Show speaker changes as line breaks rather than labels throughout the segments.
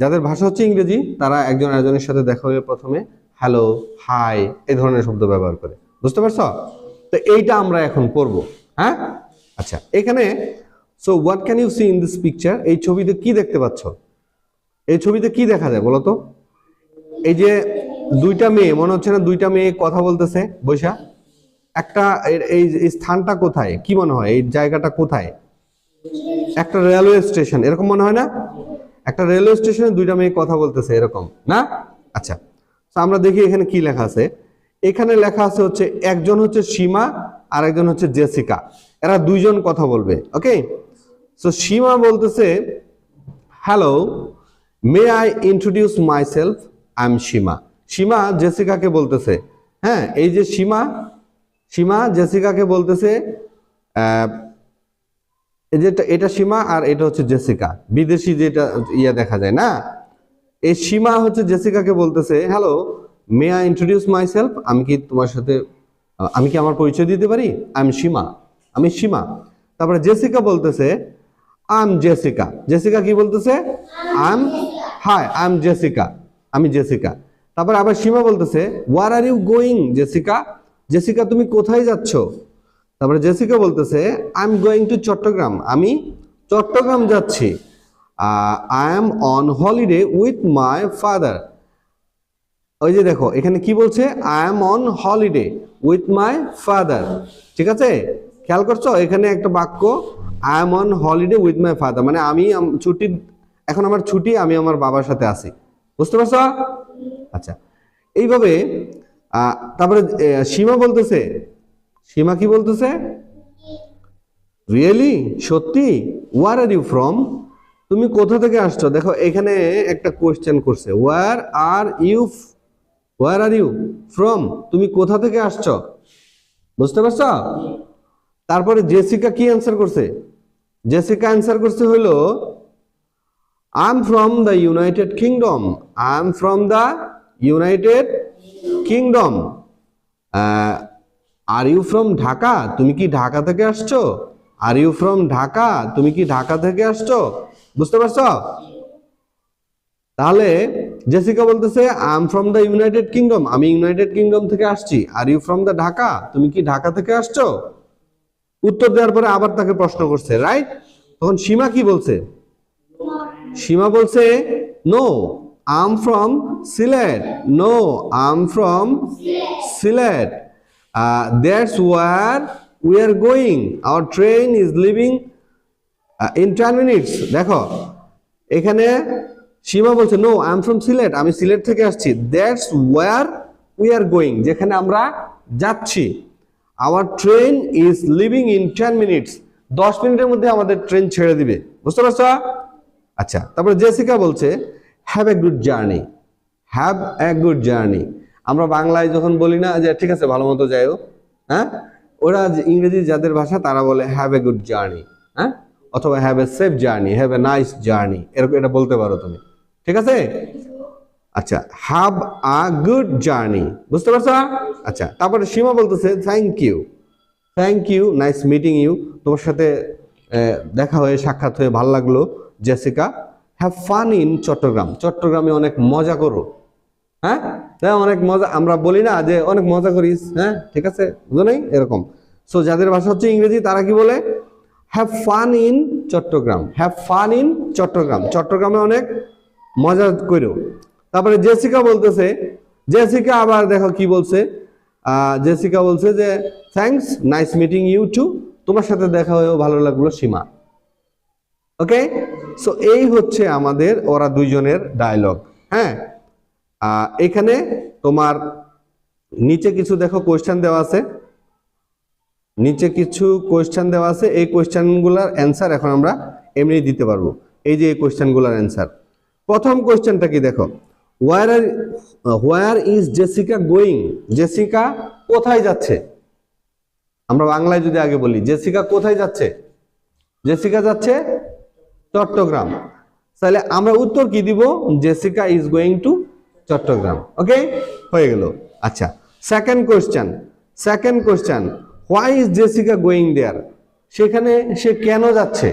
যাদের ভাষা হচ্ছে ইংরেজি, তারা একজন আরেকজনের সাথে দেখা হলে প্রথমে হ্যালো হাই এই ধরনের শব্দ ব্যবহার করে। বুঝতে পারছ? তো এইটা আমরা এখন করব হ্যাঁ? আচ্ছা এখানে so what can you see in this picture এই ছবিতে কি দেখতে পাচ্ছ? এই ছবিতে কি দেখা যায় বলো তো? এই যে দুইটা মেয়ে, মনে হচ্ছে না দুইটা মেয়ে কথা বলতেছে, বৈশা? একটা এই স্থানটা কোথায়? কি মনে হয়? এই জায়গাটা কোথায়? একটা রেলওয়ে স্টেশন, এরকম মনে হয় না? একটা রেলওয়ে স্টেশনে দুইটা মেয়ে কথা বলতেছে এরকম, না? আচ্ছা তো আমরা দেখি এখানে কি লেখা আছে। এখানে লেখা আছে হচ্ছে, একজন হচ্ছে সীমা আর একজন হচ্ছে জেসিকা। এরা দুইজন কথা বলবে ওকে সো সীমা বলতেছে hello may I introduce myself I am Seema Seema জেসিকাকে বলতেছে হ্যাঁ এই যে সীমা সীমা জেসিকাকে বলতেছে আহ, এই যে এটা- সীমা আর এটা হচ্ছে জেসিকা। বিদেশি যেটা ইয়া দেখা যায় না? এই সীমা হচ্ছে জেসিকাকে বলতেছে hello may I introduce myself আমি কি তোমার সাথে আমি কি আমার পরিচয় দিতে পারি? আই এম সীমা আমি সীমা। তারপরে জেসিকা বলতেছে আই এম জেসিকা জেসিকা কি বলতেছে? I am hi I am Jessica আমি জেসিকা। তারপরে আবার সীমা বলতেছে where are you going Jessica Jessica তুমি কোথায় যাচ্ছ? তারপরে জেসিকা বলতেছে I am going to Chattogram আমি চট্টগ্রাম যাচ্ছি। I am on holiday with my father ওই যে দেখো, এখানে কি বলছে? I am on holiday with my father ঠিক আছে? খেয়াল করছ? এখানে একটা বাক্য I am on holiday with my father মানে আমি ছুটি এখন আমার ছুটি, আমি আমার বাবার সাথে আছি। বুঝতে পারছ? আচ্ছা। এইভাবে তারপরে সীমা বলতেছে সীমা কি বলতেছে? রিয়েলি সত্যি? ওয়ার আর ইউ ফ্রম তুমি কোথা থেকে আসছো? দেখো, এখানে একটা কোয়েশ্চেন করছে। Where are you where are you from তুমি কোথা থেকে আসছো? বুঝতে পারছ? তারপরে জেসিকা কি অ্যান্সার করছে? জেসিকা অ্যান্সার করছে হলো I am from the United Kingdom I am from the United Kingdom are you from Dhaka তুমি কি ঢাকা থেকে আসছো? আর ইউ ফ্রম ঢাকা তুমি কি ঢাকা থেকে আসছো? বুঝতে পারছ? তাহলে জেসিকা বলতেছে I am from the United Kingdom আমি ইউনাইটেড কিংডম থেকে আসছি। Are you from the Dhaka তুমি কি ঢাকা থেকে আসছো? উত্তর দেওয়ার পরে আবার তাকে প্রশ্ন করছে রাইট তখন সীমা কি বলছে? সীমা বলছে no am from Sylhet. No am from Sylhet. That's where we are going our train is leaving in ten minutes দেখো, এখানে সীমা বলছে no I am from Sylhet, আমি সিলেট থেকে আসছি। That's where we are going যেখানে আমরা যাচ্ছি। Our train is leaving in ten minutes দশ মিনিটের মধ্যে আমাদের ট্রেন ছেড়ে দিবে। বুঝতে পারছ? আচ্ছা তারপরে জেসিকা বলছে have a good journey have a good journey আমরা বাংলায় যখন বলি না যে, ঠিক আছে, ভালো মতো যাইও হ্যাঁ? ওরা ইংরেজি যাদের ভাষা, তারা বলে হ্যাভ এ গুড জার্নি হ্যাঁ? অথবা have a safe journey have a nice journey এরকম এটা বলতে পারো তুমি। ঠিক আছে? আচ্ছা হ্যাভ আ গুড জার্নি বুঝতে পারছ? আচ্ছা তারপরে সীমা বলতেছে thank you thank you nice meeting you তোমার সাথে দেখা হয়ে, সাক্ষাৎ হয়ে ভালো লাগল, Jessica. Have fun in Chattogram চট্টগ্রামে অনেক মজা করো হ্যাঁ? হ্যাঁ অনেক মজা আমরা বলি না যে অনেক মজা করিস হ্যাঁ ঠিক আছে? বুঝো এরকম। সো যাদের ভাষা হচ্ছে ইংরেজি, তারা কি বলে? Have fun in Chattogram have fun in Chattogram চট্টগ্রামে অনেক মজা করো তারপরে জেসিকা বলতেছে জেসিকা আবার দেখো কি বলছে। জেসিকা বলছে যে thanks nice meeting you too তোমার সাথে দেখা হয়েও ভালো লাগল সীমা। ওকে সো এই হচ্ছে আমাদের, ওরা দুইজনের ডায়লগ হ্যাঁ? এখানে তোমার নিচে কিছু দেখো কোয়েশ্চেন দেওয়া আছে। নিচে কিছু কোয়েশ্চেন দেওয়া আছে। এই কোয়েশ্চেনগুলোর অ্যান্সার এখন আমরা এমনি দিতে পারব। এই যে এই কোয়েশ্চেনগুলোর অ্যান্সার প্রথম কোয়েশ্চেনটা কি দেখো? Where are where is Jessica going Jessica কোথায় যাচ্ছে? আমরা বাংলায় যদি আগে বলি জেসিকা কোথায় যাচ্ছে? জেসিকা যাচ্ছে চট্টগ্রাম। তাহলে আমরা উত্তর কি দিব? Jessica is going to Chattogram okay হয়ে গেল। আচ্ছা second question second question why is Jessica going there সেখানে সে কেন যাচ্ছে?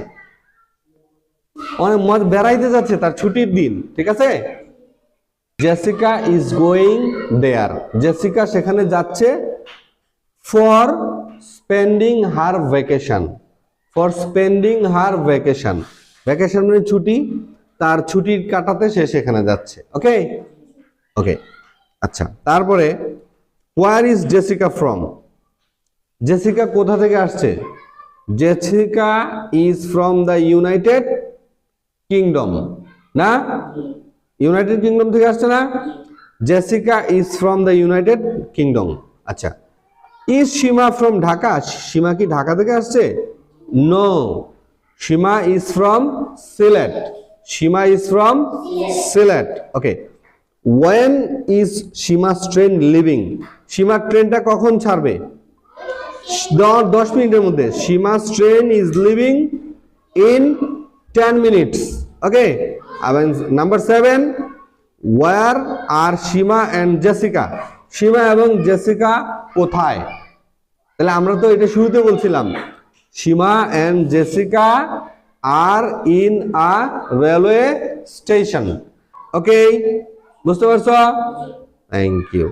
অনেক মজা বেড়াইতে যাচ্ছে তার ছুটির দিন, ঠিক আছে? Jessica is going there Jessica সেখানে যাচ্ছে for spending her vacation for spending her vacation vacation মানে ছুটি, তার ছুটির কাটাতে সে সেখানে যাচ্ছে ওকে ওকে আচ্ছা তারপরে where is Jessica from Jessica কোথা থেকে আসছে? Jessica is from the United Kingdom না? ইউনাইটেড কিংডম থেকে আসছে না? Jessica is from the United Kingdom আচ্ছা। Is Seema from Dhaka? সীমা কি ঢাকা থেকে আসছে? No Seema is from Sylhet Seema is from Sylhet okay when is Seema train leaving Seema ট্রেনটা কখন ছাড়বে? দশ মিনিটের মধ্যে। Seema train is leaving in ten minutes okay number seven where are Seema and Jessica Seema এবং Jessica কোথায়? তাহলে আমরা তো এটা শুরুতে বলছিলাম। Seema and Jessica are in a railway station okay বুঝতে পারছ থ্যাংক ইউ